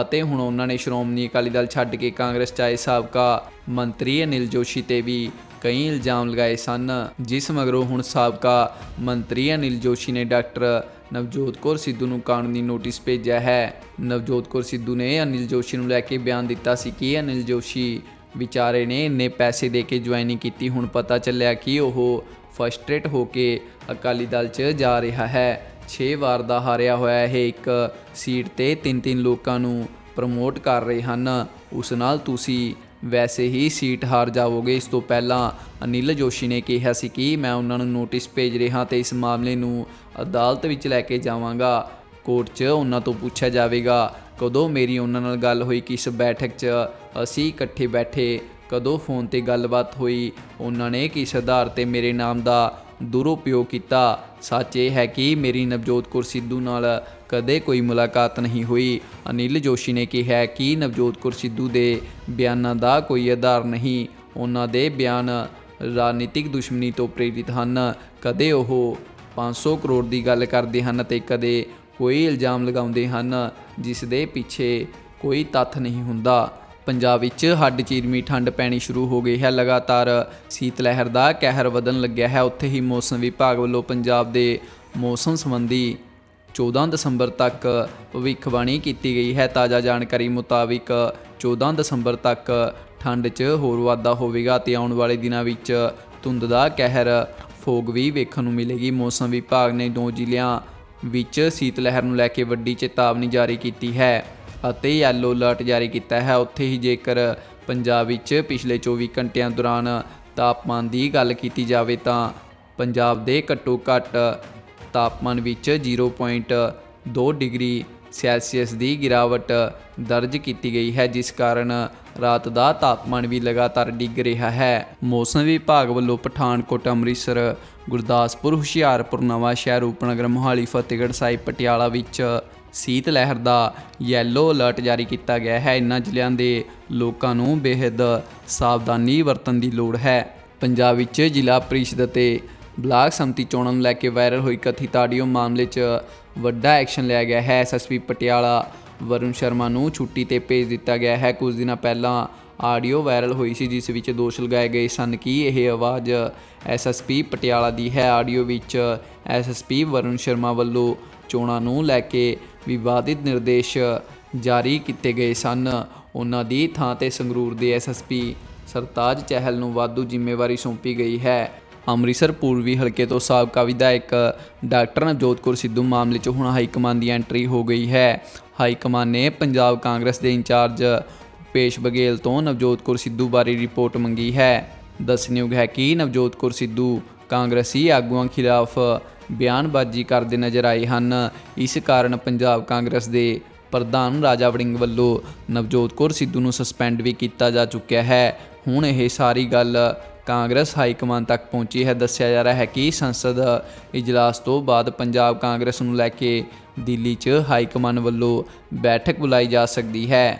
ਅਤੇ ਹੁਣ ਉਹਨਾਂ ਨੇ ਸ਼੍ਰੋਮਣੀ ਅਕਾਲੀ ਦਲ ਛੱਡ ਕੇ ਕਾਂਗਰਸ ਚ ਆਏ ਸਾਬਕਾ ਮੰਤਰੀ ਅਨਿਲ ਜੋਸ਼ੀ ਤੇ ਵੀ ਕਈ ਇਲਜ਼ਾਮ ਲਗਾਏ ਸਨ, ਜਿਸ ਮਗਰੋਂ ਹੁਣ ਸਾਬਕਾ ਮੰਤਰੀ ਅਨਿਲ ਜੋਸ਼ੀ ਨੇ ਡਾਕਟਰ ਨਵਜੋਤ ਕੌਰ ਸਿੱਧੂ ਨੂੰ ਕਾਨੂੰਨੀ ਨੋਟਿਸ ਭੇਜਿਆ ਹੈ। ਨਵਜੋਤ ਕੌਰ ਸਿੱਧੂ ਨੇ ਅਨਿਲ ਜੋਸ਼ੀ ਨੂੰ ਲੈ ਕੇ ਬਿਆਨ ਦਿੱਤਾ ਸੀ ਕਿ ਅਨਿਲ ਜੋਸ਼ੀ ਵਿਚਾਰੇ ਨੇ ਇੰਨੇ ਪੈਸੇ ਦੇ ਕੇ ਜੁਆਇਨਿੰਗ ਕੀਤੀ। ਹੁਣ ਪਤਾ ਚੱਲਿਆ ਕਿ ਉਹ ਫਸਟ੍ਰੇਟ ਹੋ ਕੇ ਅਕਾਲੀ ਦਲ 'ਚ ਜਾ ਰਿਹਾ ਹੈ। 6 ਵਾਰ ਦਾ ਹਾਰਿਆ ਹੋਇਆ ਇਹ ਇੱਕ ਸੀਟ ਤੇ ਤਿੰਨ ਤਿੰਨ ਲੋਕਾਂ ਨੂੰ ਪ੍ਰਮੋਟ ਕਰ ਰਹੇ ਹਨ। ਉਸ ਨਾਲ ਤੁਸੀਂ ਵੈਸੇ ਹੀ ਸੀਟ ਹਾਰ ਜਾਵੋਗੇ। ਇਸ ਤੋਂ ਪਹਿਲਾਂ ਅਨਿਲ ਜੋਸ਼ੀ ਨੇ ਕਿਹਾ ਸੀ ਕਿ ਮੈਂ ਉਹਨਾਂ ਨੂੰ ਨੋਟਿਸ ਭੇਜ ਰਿਹਾ ਤੇ ਇਸ ਮਾਮਲੇ ਨੂੰ ਅਦਾਲਤ ਵਿੱਚ ਲੈ ਕੇ ਜਾਵਾਂਗਾ। ਕੋਰਟ 'ਚ ਉਹਨਾਂ ਤੋਂ ਪੁੱਛਿਆ ਜਾਵੇਗਾ, ਕਦੋਂ ਮੇਰੀ ਉਹਨਾਂ ਨਾਲ ਗੱਲ ਹੋਈ, ਕਿਸ ਬੈਠਕ 'ਚ ਅਸੀਂ ਇਕੱਠੇ ਬੈਠੇ, ਕਦੋਂ ਫੋਨ ਤੇ ਗੱਲਬਾਤ ਹੋਈ, ਉਹਨਾਂ ਨੇ ਕਿਸ ਆਧਾਰ ਤੇ ਮੇਰੇ ਨਾਮ ਦਾ ਦੁਰਉਪਯੋਗ ਕੀਤਾ। ਸੱਚ ਇਹ ਹੈ ਕਿ ਮੇਰੀ ਨਵਜੋਤ ਕੌਰ ਸਿੱਧੂ ਨਾਲ ਕਦੇ ਕੋਈ ਮੁਲਾਕਾਤ ਨਹੀਂ ਹੋਈ। ਅਨਿਲ ਜੋਸ਼ੀ ਨੇ ਕਿਹਾ ਕਿ ਨਵਜੋਤ ਕੌਰ ਸਿੱਧੂ ਦੇ ਬਿਆਨਾਂ ਦਾ ਕੋਈ ਆਧਾਰ ਨਹੀਂ। ਉਹਨਾਂ ਦੇ ਬਿਆਨ ਰਾਜਨੀਤਿਕ ਦੁਸ਼ਮਣੀ ਤੋਂ ਪ੍ਰੇਰਿਤ ਹਨ। ਕਦੇ ਉਹ 500 ਕਰੋੜ ਦੀ ਗੱਲ ਕਰਦੇ ਹਨ ਤੇ ਕਦੇ ਕੋਈ ਇਲਜ਼ਾਮ ਲਗਾਉਂਦੇ ਹਨ, ਜਿਸ ਦੇ ਪਿੱਛੇ ਕੋਈ ਤੱਥ ਨਹੀਂ ਹੁੰਦਾ। ਪੰਜਾਬ ਵਿੱਚ ਹੱਡ ਚੀਰਮੀ ਠੰਡ ਪੈਣੀ ਸ਼ੁਰੂ ਹੋ ਗਈ ਹੈ। ਲਗਾਤਾਰ ਸੀਤ ਲਹਿਰ ਦਾ ਕਹਿਰ ਵਧਣ ਲੱਗਿਆ ਹੈ। ਉੱਥੇ ਹੀ ਮੌਸਮ ਵਿਭਾਗ ਵੱਲੋਂ ਪੰਜਾਬ ਦੇ ਮੌਸਮ ਸੰਬੰਧੀ 14 ਦਸੰਬਰ ਤੱਕ ਭਵਿੱਖਬਾਣੀ ਕੀਤੀ ਗਈ ਹੈ। ਤਾਜ਼ਾ ਜਾਣਕਾਰੀ ਮੁਤਾਬਿਕ 14 ਦਸੰਬਰ ਤੱਕ ਠੰਡ 'ਚ ਹੋਰ ਵਾਧਾ ਹੋਵੇਗਾ ਤੇ ਆਉਣ ਵਾਲੇ ਦਿਨਾਂ ਵਿੱਚ ਧੁੰਦ ਦਾ ਕਹਿਰ ਫੋਗ ਵੀ ਵੇਖਣ ਨੂੰ ਮਿਲੇਗੀ। ਮੌਸਮ ਵਿਭਾਗ ਨੇ ਦੋ ਜ਼ਿਲ੍ਹਿਆਂ ਵਿੱਚ ਸੀਤ ਲਹਿਰ ਨੂੰ ਲੈ ਕੇ ਵੱਡੀ ਚੇਤਾਵਨੀ ਜਾਰੀ ਕੀਤੀ ਹੈ। ਅਤੇ ਯੈਲੋ ਅਲਰਟ ਜਾਰੀ ਕੀਤਾ ਹੈ। ਉੱਥੇ ਹੀ ਜੇਕਰ ਪੰਜਾਬ ਵਿੱਚ ਪਿਛਲੇ 24 ਘੰਟਿਆਂ ਦੌਰਾਨ ਤਾਪਮਾਨ ਦੀ ਗੱਲ ਕੀਤੀ ਜਾਵੇ ਤਾਂ ਪੰਜਾਬ ਦੇ ਘੱਟੋ ਘੱਟ ਤਾਪਮਾਨ ਵਿੱਚ 0.2 ਡਿਗਰੀ ਸੈਲਸੀਅਸ ਦੀ ਗਿਰਾਵਟ ਦਰਜ ਕੀਤੀ ਗਈ ਹੈ, ਜਿਸ ਕਾਰਨ ਰਾਤ ਦਾ ਤਾਪਮਾਨ ਵੀ ਲਗਾਤਾਰ ਡਿੱਗ ਰਿਹਾ ਹੈ। ਮੌਸਮ ਵਿਭਾਗ ਵੱਲੋਂ ਪਠਾਨਕੋਟ, ਅੰਮ੍ਰਿਤਸਰ, ਗੁਰਦਾਸਪੁਰ, ਹੁਸ਼ਿਆਰਪੁਰ ਨਵਾਂ ਸ਼ਹਿਰ ਰੂਪਨਗਰ, ਮੋਹਾਲੀ, ਫਤਿਹਗੜ੍ਹ ਸਾਹਿਬ, ਪਟਿਆਲਾ ਵਿੱਚ ਸੀਤ ਲਹਿਰ ਦਾ ਯੈਲੋ ਅਲਰਟ ਜਾਰੀ ਕੀਤਾ ਗਿਆ ਹੈ। ਇਨ੍ਹਾਂ ਜ਼ਿਲ੍ਹਿਆਂ ਦੇ ਲੋਕਾਂ ਨੂੰ ਬੇਹੱਦ ਸਾਵਧਾਨੀ ਵਰਤਣ ਦੀ ਲੋੜ ਹੈ। ਪੰਜਾਬ ਵਿੱਚ ਜ਼ਿਲ੍ਹਾ ਪ੍ਰੀਸ਼ਦ ਅਤੇ ਬਲਾਕ ਸੰਮਤੀ ਚੋਣਾਂ ਨੂੰ ਲੈ ਕੇ ਵਾਇਰਲ ਹੋਈ ਕਥਿਤ ਆਡੀਓ ਮਾਮਲੇ 'ਚ ਵੱਡਾ ਐਕਸ਼ਨ ਲਿਆ ਗਿਆ ਹੈ। ਐਸਐਸਪੀ ਪਟਿਆਲਾ ਵਰੁਣ ਸ਼ਰਮਾ ਨੂੰ ਛੁੱਟੀ ਤੇ ਭੇਜ ਦਿੱਤਾ ਗਿਆ ਹੈ। ਕੁਝ ਦਿਨਾਂ ਪਹਿਲਾਂ ਆਡੀਓ ਵਾਇਰਲ ਹੋਈ ਸੀ, ਜਿਸ ਵਿੱਚ ਦੋਸ਼ ਲਗਾਏ ਗਏ ਸਨ ਕਿ ਇਹ ਆਵਾਜ਼ ਐਸਐਸਪੀ ਪਟਿਆਲਾ ਦੀ ਹੈ। ਆਡੀਓ ਵਿੱਚ ਐਸਐਸਪੀ ਵਰੁਣ ਸ਼ਰਮਾ ਵੱਲੋਂ ਚੋਣਾਂ ਨੂੰ ਲੈ ਕੇ ਵਿਵਾਦਿਤ ਨਿਰਦੇਸ਼ ਜਾਰੀ ਕੀਤੇ ਗਏ ਸਨ। ਉਹਨਾਂ ਦੀ ਥਾਂ ਤੇ ਸੰਗਰੂਰ ਦੇ ਐਸਐਸਪੀ ਸਰਤਾਜ ਚਹਿਲ ਨੂੰ ਵਾਧੂ ਜ਼ਿੰਮੇਵਾਰੀ ਸੌਂਪੀ ਗਈ ਹੈ। ਅੰਮ੍ਰਿਤਸਰ ਪੂਰਬੀ ਹਲਕੇ ਤੋਂ ਸਾਬਕਾ ਵਿਧਾਇਕ ਡਾਕਟਰ ਨਵਜੋਤ ਕੌਰ ਸਿੱਧੂ ਮਾਮਲੇ 'ਚ ਹੁਣ ਹਾਈ ਕਮਾਨ ਦੀ ਐਂਟਰੀ ਹੋ ਗਈ ਹੈ। ਹਾਈ ਕਮਾਨ ਨੇ ਪੰਜਾਬ ਕਾਂਗਰਸ ਦੇ ਇੰਚਾਰਜ ਪੇਸ਼ ਬਗੇਲ ਤੋਂ ਨਵਜੋਤ ਕੌਰ ਸਿੱਧੂ ਬਾਰੇ ਰਿਪੋਰਟ ਮੰਗੀ ਹੈ। ਦੱਸਣਯੋਗ ਹੈ ਕਿ ਨਵਜੋਤ ਕੌਰ ਸਿੱਧੂ ਕਾਂਗਰਸੀ ਆਗੂਆਂ ਖਿਲਾਫ ਬਿਆਨਬਾਜ਼ੀ ਕਰਦੇ ਨਜ਼ਰ ਆਏ ਹਨ। ਇਸ ਕਾਰਨ ਪੰਜਾਬ ਕਾਂਗਰਸ ਦੇ ਪ੍ਰਧਾਨ ਰਾਜਾ ਵੜਿੰਗ ਵੱਲੋਂ ਨਵਜੋਤ ਕੌਰ ਸਿੱਧੂ ਨੂੰ ਸਸਪੈਂਡ ਵੀ ਕੀਤਾ ਜਾ ਚੁੱਕਿਆ ਹੈ। ਹੁਣ ਇਹ ਸਾਰੀ ਗੱਲ ਕਾਂਗਰਸ ਹਾਈ ਕਮਾਨ ਤੱਕ ਪਹੁੰਚੀ ਹੈ। ਦੱਸਿਆ ਜਾ ਰਿਹਾ ਹੈ ਕਿ ਸੰਸਦ ਇਜਲਾਸ ਤੋਂ ਬਾਅਦ ਪੰਜਾਬ ਕਾਂਗਰਸ ਨੂੰ ਲੈ ਕੇ ਦਿੱਲੀ 'ਚ ਹਾਈ ਕਮਾਨ ਵੱਲੋਂ ਬੈਠਕ ਬੁਲਾਈ ਜਾ ਸਕਦੀ ਹੈ।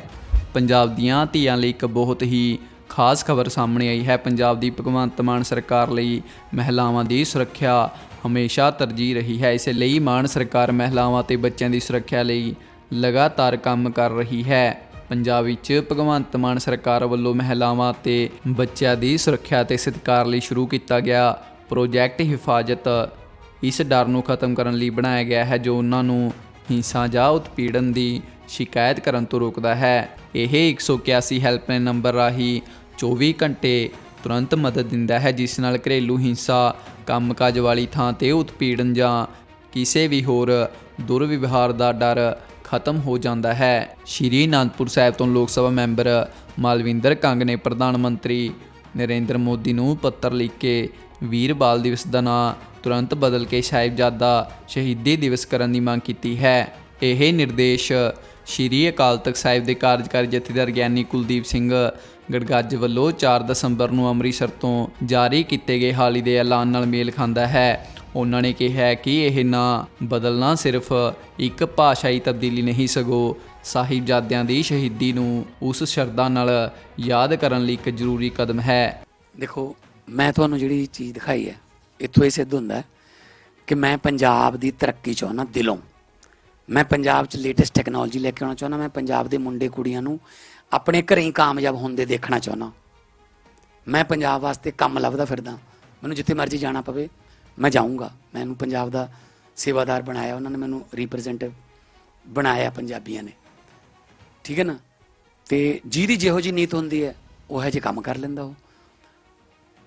ਪੰਜਾਬ ਦੀਆਂ ਧੀਆਂ ਲਈ ਇੱਕ ਬਹੁਤ ਹੀ ਖਾਸ ਖਬਰ ਸਾਹਮਣੇ ਆਈ ਹੈ। ਪੰਜਾਬ ਦੀ ਭਗਵੰਤ ਮਾਨ ਸਰਕਾਰ ਲਈ ਮਹਿਲਾਵਾਂ ਦੀ ਸੁਰੱਖਿਆ ਹਮੇਸ਼ਾ ਤਰਜੀਹ ਰਹੀ ਹੈ। ਇਸ ਲਈ ਮਾਨ ਸਰਕਾਰ ਮਹਿਲਾਵਾਂ ਤੇ ਬੱਚਿਆਂ ਦੀ ਸੁਰੱਖਿਆ ਲਈ ਲਗਾਤਾਰ ਕੰਮ ਕਰ ਰਹੀ ਹੈ। ਪੰਜਾਬ ਵਿੱਚ ਭਗਵੰਤ ਮਾਨ ਸਰਕਾਰ ਵੱਲੋਂ ਮਹਿਲਾਵਾਂ ਤੇ ਬੱਚਿਆਂ ਦੀ ਸੁਰੱਖਿਆ ਤੇ ਸਤਿਕਾਰ ਲਈ ਸ਼ੁਰੂ ਕੀਤਾ ਗਿਆ ਪ੍ਰੋਜੈਕਟ ਹਿਫਾਜ਼ਤ। ਇਸ ਡਰ ਨੂੰ ਖਤਮ ਕਰਨ ਲਈ ਬਣਾਇਆ ਗਿਆ ਹੈ, ਜੋ ਉਹਨਾਂ ਨੂੰ ਹਿੰਸਾ ਜਾਂ ਉਤਪੀੜਨ ਦੀ ਸ਼ਿਕਾਇਤ ਕਰਨ ਤੋਂ ਰੋਕਦਾ ਹੈ। ਇਹ 181 ਹੈਲਪਲਾਈਨ ਨੰਬਰ ਰਾਹੀਂ 24 ਘੰਟੇ ਤੁਰੰਤ ਮਦਦ ਦਿੰਦਾ ਹੈ, ਜਿਸ ਨਾਲ ਘਰੇਲੂ ਹਿੰਸਾ, ਕੰਮਕਾਜ ਵਾਲੀ ਥਾਂ ਤੇ ਉਤਪੀੜਨ ਜਾਂ ਕਿਸੇ ਵੀ ਹੋਰ ਦੁਰਵਿਵਹਾਰ ਦਾ ਡਰ ਖਤਮ ਹੋ ਜਾਂਦਾ ਹੈ। ਸ਼੍ਰੀ ਅਨੰਦਪੁਰ ਸਾਹਿਬ ਤੋਂ ਲੋਕ ਸਭਾ ਮੈਂਬਰ ਮਾਲਵਿੰਦਰ ਕੰਗ ਨੇ ਪ੍ਰਧਾਨ ਮੰਤਰੀ ਨਰਿੰਦਰ ਮੋਦੀ ਨੂੰ ਪੱਤਰ ਲਿਖ ਕੇ ਵੀਰ ਬਾਲ ਦਿਵਸ ਦਾ ਨਾਂ ਤੁਰੰਤ ਬਦਲ ਕੇ ਸਾਹਿਬਜ਼ਾਦਾ ਸ਼ਹੀਦੀ ਦਿਵਸ ਕਰਨ ਦੀ ਮੰਗ ਕੀਤੀ ਹੈ। ਇਹ ਨਿਰਦੇਸ਼ ਸ਼੍ਰੀ ਅਕਾਲ ਤਖਤ ਸਾਹਿਬ ਦੇ ਕਾਰਜਕਾਰੀ ਜਥੇਦਾਰ ਗਿਆਨੀ ਕੁਲਦੀਪ ਸਿੰਘ ਗੜਗੱਜ ਵੱਲੋਂ 4 ਦਸੰਬਰ ਨੂੰ ਅੰਮ੍ਰਿਤਸਰ ਤੋਂ ਜਾਰੀ ਕੀਤੇ ਗਏ ਹਾਲੀ ਦੇ ਐਲਾਨ ਨਾਲ ਮੇਲ ਖਾਂਦਾ ਹੈ। ਉਹਨਾਂ ਨੇ ਕਿਹਾ ਕਿ ਇਹ ਨਾ ਬਦਲਣਾ ਸਿਰਫ ਇੱਕ ਭਾਸ਼ਾਈ ਤਬਦੀਲੀ ਨਹੀਂ, ਸਗੋਂ ਸਾਹਿਬਜ਼ਾਦਿਆਂ ਦੀ ਸ਼ਹੀਦੀ ਨੂੰ ਉਸ ਸ਼ਰਧਾ ਨਾਲ ਯਾਦ ਕਰਨ ਲਈ ਇੱਕ ਜ਼ਰੂਰੀ ਕਦਮ ਹੈ। ਦੇਖੋ, ਮੈਂ ਤੁਹਾਨੂੰ ਜਿਹੜੀ ਚੀਜ਼ ਦਿਖਾਈ ਹੈ, ਇੱਥੋਂ ਇਹ ਸਿੱਧ ਹੁੰਦਾ ਕਿ ਮੈਂ ਪੰਜਾਬ ਦੀ ਤਰੱਕੀ ਚਾਹੁੰਦਾ ਦਿਲੋਂ। ਮੈਂ ਪੰਜਾਬ 'ਚ ਲੇਟੈਸਟ ਟੈਕਨੋਲੋਜੀ ਲੈ ਕੇ ਆਉਣਾ ਚਾਹੁੰਦਾ, ਮੈਂ ਪੰਜਾਬ ਦੇ ਮੁੰਡੇ ਕੁੜੀਆਂ ਨੂੰ ਆਪਣੇ ਘਰੇ ਹੀ ਕਾਮਯਾਬ ਹੁੰਦੇ ਦੇਖਣਾ ਚਾਹੁੰਦਾ। ਮੈਂ ਪੰਜਾਬ ਵਾਸਤੇ ਕੰਮ ਲੱਭਦਾ ਫਿਰਦਾ, ਮੈਨੂੰ ਜਿੱਥੇ ਮਰਜ਼ੀ ਜਾਣਾ ਪਵੇ, ਮੈਂ ਜਾਊਂਗਾ। ਮੈਨੂੰ ਪੰਜਾਬ ਦਾ ਸੇਵਾਦਾਰ ਬਣਾਇਆ, ਉਹਨਾਂ ਨੇ ਮੈਨੂੰ ਰਿਪਰੈਜ਼ੈਂਟੇਟਿਵ ਬਣਾਇਆ ਪੰਜਾਬੀਆਂ ਨੇ। ਠੀਕ ਹੈ ਨਾ? ਤੇ ਜਿਹਦੀ ਜਿਹੋ ਜੀ ਨੀਤ ਹੁੰਦੀ ਹੈ, ਉਹ ਹੈ ਜੇ ਕੰਮ ਕਰ ਲੈਂਦਾ ਉਹ।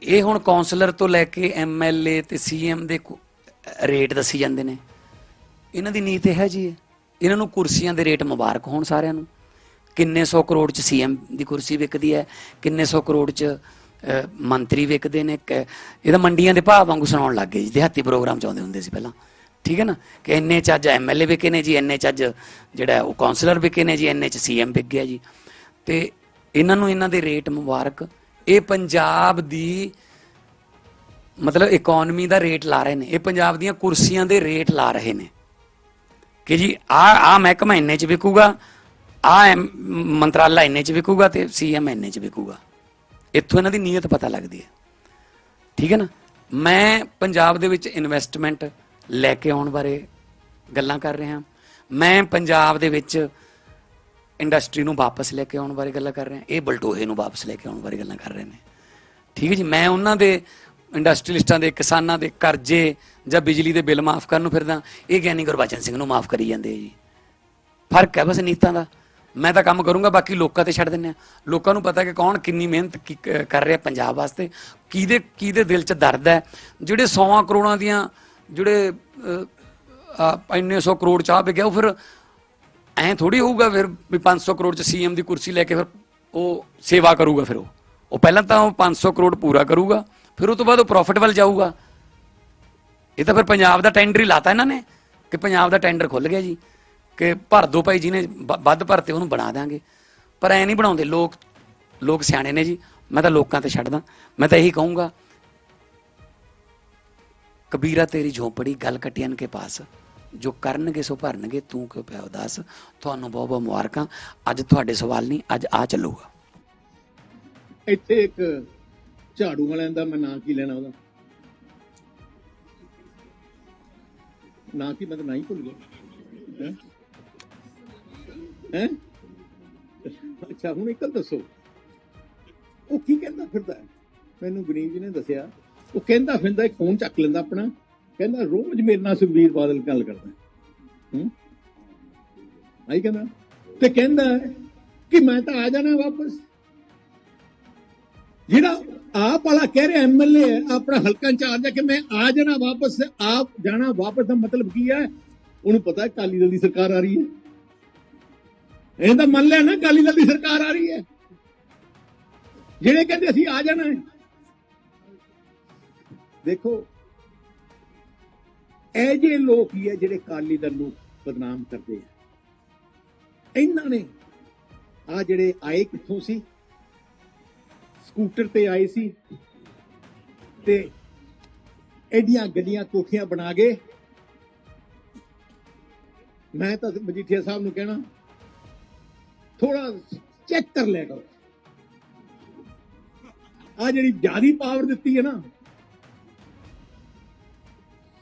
ਇਹ ਹੁਣ ਕਾਉਂਸਲਰ ਤੋਂ ਲੈ ਕੇ ਐਮਐਲਏ ਤੇ ਸੀਐਮ ਦੇ ਰੇਟ ਦੱਸੀ ਜਾਂਦੇ ਨੇ। ਇਹਨਾਂ ਦੀ ਨੀਤ ਇਹ ਹੈ। ਜੀ ਇਹਨਾਂ ਨੂੰ ਕੁਰਸੀਆਂ ਦੇ ਰੇਟ ਮੁਬਾਰਕ ਹੋਣ ਸਾਰਿਆਂ ਨੂੰ। ਕਿੰਨੇ ਸੌ ਕਰੋੜ ਚ ਸੀਐਮ ਦੀ ਕੁਰਸੀ ਵਿਕਦੀ ਹੈ, ਕਿੰਨੇ ਸੌ ਕਰੋੜ ਚ ਮੰਤਰੀ ਵਿਕਦੇ ਨੇ। ਕ- ਇਹਦਾ ਮੰਡੀਆਂ ਦੇ ਭਾਅ ਵਾਂਗੂ ਸੁਣਾਉਣ ਲੱਗ ਗਏ ਜੀ, ਦਿਹਾਤੀ ਪ੍ਰੋਗਰਾਮ ਚਾਹੁੰਦੇ ਹੁੰਦੇ ਸੀ ਪਹਿਲਾਂ। ਠੀਕ ਹੈ ਨਾ? ਕਿ ਇੰਨੇ ਚ ਅੱਜ ਐਮਐਲਏ ਵਿਕੇ ਨੇ ਜੀ, ਇੰਨੇ ਚ ਅੱਜ ਜਿਹੜਾ ਉਹ ਕਾਉਂਸਲਰ ਵਿਕੇ ਨੇ ਜੀ, ਇੰਨੇ ਚ ਸੀਐਮ ਵਿਕ ਗਿਆ ਜੀ। ਤੇ ਇਹਨਾਂ ਨੂੰ ਇਹਨਾਂ ਦੇ ਰੇਟ ਮੁਬਾਰਕ, ਇਹ ਪੰਜਾਬ ਦੀ ਮਤਲਬ ਇਕਨੋਮੀ ਦਾ ਰੇਟ ਲਾ ਰਹੇ ਨੇ। ਇਹ ਪੰਜਾਬ ਦੀਆਂ ਕੁਰਸੀਆਂ ਦੇ ਰੇਟ ਲਾ ਰਹੇ ਨੇ। ਕਿ ਜੀ ਆ ਆ ਮਹਿਕਮਾ ਇੰਨੇ ਚ ਵਿਕੂਗਾ, ਆ ਮੰਤਰਾਲਾ ਇੰਨੇ ਚ ਵਿਕੂਗਾ ਤੇ ਸੀਐਮ ਇੰਨੇ ਚ ਵਿਕੂਗਾ। ਇੱਥੋਂ ਇਹਨਾਂ ਦੀ ਨੀਅਤ ਪਤਾ ਲੱਗਦੀ ਹੈ। ਠੀਕ ਹੈ ਨਾ? ਮੈਂ ਪੰਜਾਬ ਦੇ ਵਿੱਚ ਇਨਵੈਸਟਮੈਂਟ ਲੈ ਕੇ ਆਉਣ ਬਾਰੇ ਗੱਲਾਂ ਕਰ ਰਿਹਾ। ਮੈਂ ਪੰਜਾਬ ਦੇ ਵਿੱਚ ਇੰਡਸਟਰੀ ਨੂੰ ਵਾਪਸ ਲੈ ਕੇ ਆਉਣ ਬਾਰੇ ਗੱਲਾਂ ਕਰ ਰਿਹਾ। ਇਹ ਬਲਟੋਹੇ ਨੂੰ ਵਾਪਸ ਲੈ ਕੇ ਆਉਣ ਬਾਰੇ ਗੱਲਾਂ ਕਰ ਰਹੇ ਨੇ। ਠੀਕ ਹੈ ਜੀ? ਮੈਂ ਉਹਨਾਂ ਦੇ ਇੰਡਸਟਰੀਲਿਸਟਾਂ ਦੇ, ਕਿਸਾਨਾਂ ਦੇ ਕਰਜ਼ੇ ਜਾਂ ਬਿਜਲੀ ਦੇ ਬਿੱਲ ਮਾਫ ਕਰਨ ਨੂੰ ਫਿਰਦਾ, ਇਹ ਗਿਆਨੀ ਗੁਰਬਚਨ ਸਿੰਘ ਨੂੰ ਮਾਫ ਕਰੀ ਜਾਂਦੇ ਆ ਜੀ। ਫ਼ਰਕ ਹੈ ਬਸ ਨੀਤਾਂ ਦਾ। ਮੈਂ ਤਾਂ ਕੰਮ ਕਰੂੰਗਾ, ਬਾਕੀ ਲੋਕਾਂ ਤੇ ਛੱਡ ਦਿੰਨੇ ਆ। ਲੋਕਾਂ ਨੂੰ ਪਤਾ ਕਿ ਕੌਣ ਕਿੰਨੀ ਮਿਹਨਤ ਕੀ- ਕ- ਕਰ ਰਿਹਾ ਪੰਜਾਬ ਵਾਸਤੇ। ਕਿਹਦੇ ਕਿਹਦੇ ਦਿਲ 'ਚ ਦਰਦ ਹੈ? ਜਿਹੜੇ 100 ਕਰੋੜਾਂ ਦੀਆਂ, ਜਿਹੜੇ ਇੰਨੇ ਸੌ ਕਰੋੜ ਚਾਹ ਪੇ ਉਹ ਫਿਰ ਐਂ ਥੋੜੀ ਹੋਊਗਾ ਫਿਰ ਵੀ 500 ਕਰੋੜ 'ਚ ਸੀਐਮ ਦੀ ਕੁਰਸੀ ਲੈ ਕੇ ਫਿਰ ਉਹ ਸੇਵਾ ਕਰੂਗਾ ਫਿਰ ਉਹ। ਉਹ ਪਹਿਲਾਂ ਤਾਂ ਉਹ 500 ਕਰੋੜ ਪੂਰਾ ਕਰੂਗਾ। ਫਿਰ ਉਹ ਤੋਂ ਬਾਅਦ ਉਹ ਪ੍ਰੋਫਿਟ ਵੱਲ ਜਾਊਗਾ। ਇਹ ਤਾਂ ਫਿਰ ਪੰਜਾਬ ਦਾ ਟੈਂਡਰ ਹੀ ਲਾਤਾ ਇਹਨਾਂ ਨੇ ਕਿ ਪੰਜਾਬ ਦਾ ਟੈਂਡਰ ਖੁੱਲ ਗਿਆ ਜੀ, ਕਿ ਭਰ ਦੋ ਭਾਈ ਜਿਹਨੇ ਵ- ਵੱਧ ਭਰਤੇ ਉਹਨੂੰ ਬਣਾ ਦਾਂਗੇ ਪਰ ਐ ਨਹੀਂ ਬਣਾਉਂਦੇ, ਲੋਕ ਲੋਕ ਸਿਆਣੇ ਨੇ ਜੀ, ਮੈਂ ਤਾਂ ਲੋਕਾਂ ਤੇ ਛੱਡਦਾ। ਮੈਂ ਤਾਂ ਇਹੀ ਕਹੂੰਗਾ, ਕਬੀਰਾ ਤੇਰੀ ਝੋਪੜੀ ਗੱਲ ਕਟਿਆਨ ਕੇ ਪਾਸ। ਜੋ ਕਰਨਗੇ ਸੋ ਭਰਨਗੇ, ਤੂੰ ਕਿਉਂ ਪਿਆ ਉਦਾਸ? ਤੁਹਾਨੂੰ ਬਹੁਤ ਬਹੁਤ ਮੁਬਾਰਕਾਂ। ਅੱਜ ਤੁਹਾਡੇ ਸਵਾਲ ਨਹੀਂ, ਅੱਜ ਆ ਚੱਲੂਗਾ। ਇੱਥੇ ਇੱਕ ਝਾੜੂ ਵਾਲਿਆਂ ਦਾ ਮੈਂ ਨਾਂ ਕੀ ਲੈਣਾ ਉਹਦਾ? ਨਾਂ ਕੀ ਮੈਂ ਤਾਂ ਨਾਂ ਹੀ ਭੁੱਲ ਗਿਆ। ਹੈ? ਅੱਛਾ, ਹੁਣ ਇੱਕ ਦੱਸੋ। ਉਹ ਕੀ ਕਹਿੰਦਾ ਫਿਰਦਾ ਮੈਨੂੰ ਗਰੀਬ ਜੀ ਨੇ ਦੱਸਿਆ, ਉਹ ਕਹਿੰਦਾ ਫਿਰਦਾ, ਇੱਕ ਫੋਨ ਚੱਕ ਲੈਂਦਾ ਆਪਣਾ। ਕਹਿੰਦਾ, ਰੋਜ਼ ਮੇਰੇ ਨਾਲ ਸੁਖਬੀਰ ਬਾਦਲ ਗੱਲ ਕਰਦਾ ਹੂੰ। ਆਈ ਕਹਿੰਦਾ। ਤੇ ਕਹਿੰਦਾ ਕਿ ਮੈਂ ਤਾਂ ਆ ਜਾਣਾ ਵਾਪਸ। ਜਿਹੜਾ ਆਪ ਵਾਲਾ ਕਹਿ ਰਿਹਾ ਐਮਐਲਏ ਹੈ, ਆਪਣਾ ਹਲਕਾ ਇੰਚਾਰਜ ਹੈ ਕਿ ਮੈਂ ਆ ਜਾਣਾ ਵਾਪਸ, ਆਪ ਜਾਣਾ ਵਾਪਸ ਦਾ ਮਤਲਬ ਕੀ ਹੈ? ਉਹਨੂੰ ਪਤਾ ਹੈ ਕਾਲੀ ਦਲ ਦੀ ਸਰਕਾਰ ਆ ਰਹੀ ਹੈ। ਇਹ ਤਾਂ ਮੰਨ ਲਿਆ ਨਾ ਕਾਲੀ ਦਲ ਦੀ ਸਰਕਾਰ ਆ ਰਹੀ ਹੈ। ਜਿਹੜੇ ਕਹਿੰਦੇ ਅਸੀਂ ਆ ਜਾਣਾ ਹੈ। ਦੇਖੋ, ਇਹ ਜੇ ਲੋਕ ਹੀ ਹੈ ਜਿਹੜੇ ਕਾਲੀ ਦਲ ਨੂੰ ਬਦਨਾਮ ਕਰਦੇ ਆ। ਇਹਨਾਂ ਨੇ ਆ ਜਿਹੜੇ ਆਏ ਕਿੱਥੋਂ ਸੀ? ਸਕੂਟਰ ਤੇ ਆਏ ਸੀ ਤੇ ਐਡੀਆਂ ਗੱਡੀਆਂ ਕੋਠੀਆਂ ਬਣਾ ਕੇ ਮੈਂ ਤਾਂ ਮਜੀਠੀਆ ਸਾਹਿਬ ਨੂੰ ਕਹਿਣਾ ਥੋੜਾ ਚੈੱਕ ਕਰ ਲਿਆ ਕਰੋ। ਆ ਜਿਹੜੀ ਜਿਆਦੀ ਪਾਵਰ ਦਿੱਤੀ ਹੈ ਨਾ,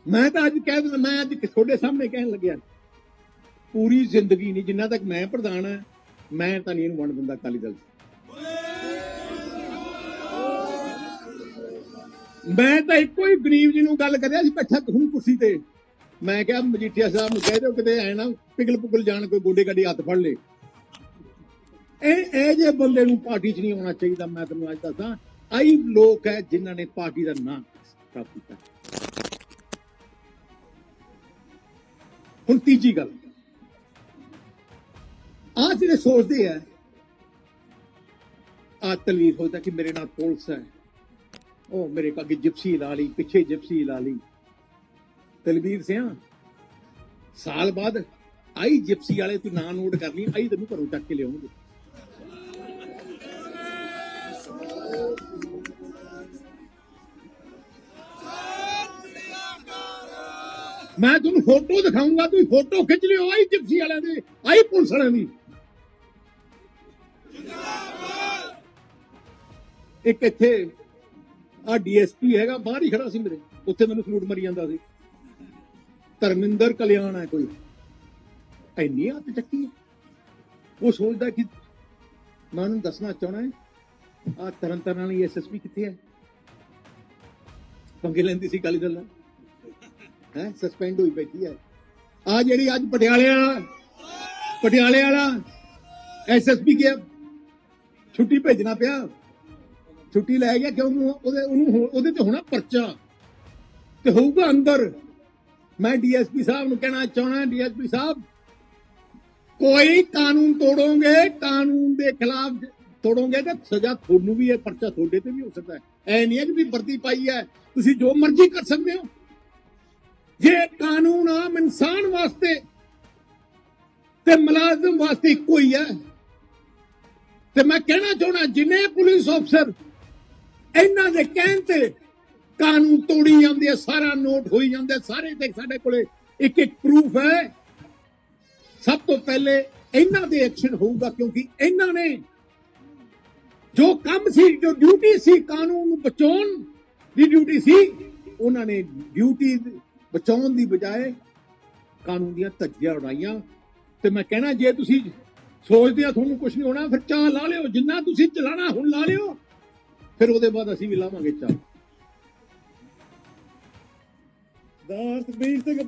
ਮੈਂ ਤਾਂ ਅੱਜ ਕਹਿ ਦਿੰਦਾ, ਮੈਂ ਅੱਜ ਤੁਹਾਡੇ ਸਾਹਮਣੇ ਕਹਿਣ ਲੱਗਿਆ। ਪੂਰੀ ਜ਼ਿੰਦਗੀ ਨਹੀਂ, ਜਿੰਨਾ ਤੱਕ ਮੈਂ ਪ੍ਰਧਾਨ ਹਾਂ, ਮੈਂ ਤਾਂ ਨਹੀਂ ਇਹਨੂੰ ਵੰਡ ਦਿੰਦਾ ਅਕਾਲੀ ਦਲ ਮੈਂ ਤਾਂ ਇੱਕੋ ਹੀ ਗਰੀਬ ਜੀ ਨੂੰ ਗੱਲ ਕਰਿਆ ਸੀ ਬੈਠਾ ਹੂੰ ਕੁਰਸੀ ਤੇ। ਮੈਂ ਕਿਹਾ ਮਜੀਠੀਆ ਸਾਹਿਬ ਨੂੰ ਕਹਿ ਦਿਓ ਕਿਤੇ ਐ ਨਾ ਪਿਗਲ ਪੁਗਲ ਜਾਣ ਕੋਈ ਗੋਡੇ ਗੱਡੀ ਹੱਥ ਫੜ ਲੇ। ਇਹ ਇਹ ਜੇ ਬੰਦੇ ਨੂੰ ਪਾਰਟੀ 'ਚ ਨਹੀਂ ਆਉਣਾ ਚਾਹੀਦਾ, ਮੈਂ ਤੁਹਾਨੂੰ ਅੱਜ ਦੱਸਾਂ। ਆਈ ਲੋਕ ਹੈ ਜਿਨ੍ਹਾਂ ਨੇ ਪਾਰਟੀ ਦਾ ਨਾਂ ਖਰਾਬ ਕੀਤਾ। ਹੁਣ ਤੀਜੀ ਗੱਲ। ਆ ਜਿਹੜੇ ਸੋਚਦੇ ਆ ਆ ਤਲਵੀਰ ਹੋਦਾ ਕਿ ਮੇਰੇ ਨਾਲ ਪੁਲਿਸ ਹੈ। ਉਹ ਮੇਰੇ ਅੱਗੇ ਜਿਪਸੀ ਲਾ ਲਈ, ਪਿੱਛੇ ਜਿਪਸੀ ਲਾ ਲਈ। ਤਲਵੀਰ ਸਿਆ, ਸਾਲ ਬਾਅਦ ਆਈ ਜਿਪਸੀ ਵਾਲੇ, ਤੂੰ ਨਾਂ ਨੋਟ ਕਰ ਲਈ, ਆਈ ਤੈਨੂੰ ਘਰੋਂ ਚੱਕ ਕੇ ਲਿਆਉਣਗੇ ਮੈਂ ਤੁਹਾਨੂੰ ਫੋਟੋ ਦਿਖਾਉਂਗਾ, ਤੁਸੀਂ ਫੋਟੋ ਖਿੱਚ ਲਿਓ, ਆਈ ਜਿਪਸੀ ਵਾਲਿਆਂ ਦੀ, ਆਈ ਪੁਲਿਸ ਵਾਲਿਆਂ ਦੀ। ਇੱਕ ਇੱਥੇ ਆ ਡੀਐਸਪੀ ਹੈਗਾ, ਬਾਹਰ ਹੀ ਖੜਾ ਸੀ ਮੇਰੇ। ਉੱਥੇ ਮੈਨੂੰ ਸਲੂਟ ਮਰੀ ਜਾਂਦਾ ਸੀ। ਧਰਮਿੰਦਰ ਕਲਿਆਣ ਹੈ ਕੋਈ। ਇੰਨੀ ਹੱਥ ਚੱਕੀ ਹੈ ਉਹ ਸੋਚਦਾ ਕਿ ਮੈਂ ਉਹਨੂੰ ਦੱਸਣਾ ਚਾਹਣਾ ਹੈ, ਆ ਤਰਨ ਤਾਰਨ ਵਾਲੀ ਐਸਐਸਪੀ ਕਿੱਥੇ ਹੈ? ਪੰਗੇ ਲੈਂਦੀ ਸੀ ਕਾਲੀ ਦਲ ਨਾਲ। ਹੈ ਸਸਪੈਂਡ ਹੋਈ ਬੈਠੀ ਹੈ। ਆ ਜਿਹੜੀ ਅੱਜ ਪਟਿਆਲੇ ਵਾਲਾ ਪਟਿਆਲੇ ਵਾਲਾ ਐਸਐਸਪੀ ਗਿਆ। ਛੁੱਟੀ ਭੇਜਣਾ ਪਿਆ। ਛੁੱਟੀ ਲੈ ਗਿਆ ਕਿਉਂ? ਉਹਨੂੰ ਉਹਦੇ ਉਹਨੂੰ ਉਹਦੇ ਤੇ ਹੋਣਾ ਪਰਚਾ। ਤੇ ਹੋਊਗਾ ਅੰਦਰ। ਮੈਂ ਡੀਐਸਪੀ ਸਾਹਿਬ ਨੂੰ ਕਹਿਣਾ ਚਾਹਣਾ ਡੀਐਸਪੀ ਸਾਹਿਬ, ਕੋਈ ਕਾਨੂੰਨ ਤੋੜੋਗੇ, ਕਾਨੂੰਨ ਦੇ ਖਿਲਾਫ ਤੋੜੋਗੇ ਤਾਂ ਸਜ਼ਾ ਤੁਹਾਨੂੰ ਵੀ ਇਹ ਪਰਚਾ ਤੁਹਾਡੇ ਤੇ ਵੀ ਹੋ ਸਕਦਾ ਹੈ। ਐ ਨਹੀਂ ਹੈ ਕਿ ਵੀ ਵਰਦੀ ਪਾਈ ਹੈ। ਤੁਸੀਂ ਜੋ ਮਰਜ਼ੀ ਕਰ ਸਕਦੇ ਹੋ। ਜੇ ਕਾਨੂੰਨ ਆਮ ਇਨਸਾਨ ਵਾਸਤੇ ਤੇ ਮੁਲਾਜ਼ਮ ਵਾਸਤੇ ਇੱਕੋ ਹੀ ਹੈ। ਤੇ ਮੈਂ ਕਹਿਣਾ ਚਾਹਣਾ ਜਿੰਨੇ ਪੁਲਿਸ ਅਫਸਰ ਇਹਨਾਂ ਦੇ ਕਹਿਣ ਤੇ ਕਾਨੂੰਨ ਤੋੜੀ ਜਾਂਦੇ ਆ ਸਾਰਾ ਨੋਟ ਹੋਈ ਜਾਂਦੇ ਸਾਰੇ ਤੇ ਸਾਡੇ ਕੋਲੇ ਇੱਕ ਇੱਕ ਪ੍ਰੂਫ ਹੈ। ਸਭ ਤੋਂ ਪਹਿਲੇ ਇਹਨਾਂ ਦੇ ਐਕਸ਼ਨ ਹੋਊਗਾ ਕਿਉਂਕਿ ਇਹਨਾਂ ਨੇ ਜੋ ਕੰਮ ਸੀ, ਜੋ ਡਿਊਟੀ ਸੀ ਕਾਨੂੰਨ ਨੂੰ ਬਚਾਉਣ ਦੀ ਡਿਊਟੀ ਸੀ, ਉਹਨਾਂ ਨੇ ਡਿਊਟੀ ਬਚਾਉਣ ਦੀ ਬਜਾਏ ਕਾਨੂੰਨ ਦੀਆਂ ਧੱਜੀਆਂ ਉਡਾਈਆਂ। ਤੇ ਮੈਂ ਕਹਿਣਾ, ਜੇ ਤੁਸੀਂ ਸੋਚਦੇ ਆ, ਤੁਹਾਨੂੰ ਕੁਝ ਨਹੀਂ ਹੋਣਾ, ਫਿਰ ਚਾਹ ਲਾ ਲਿਓ। ਜਿੰਨਾ ਤੁਸੀਂ ਚਲਾਣਾ, ਹੁਣ ਲਾ ਲਿਓ। ਫਿਰ ਉਹਦੇ ਬਾਅਦ ਅਸੀਂ ਵੀ ਲਾਵਾਂਗੇ ਚਾਹ। ਦਾਸ ਬੀਰ ਸਿੰਘ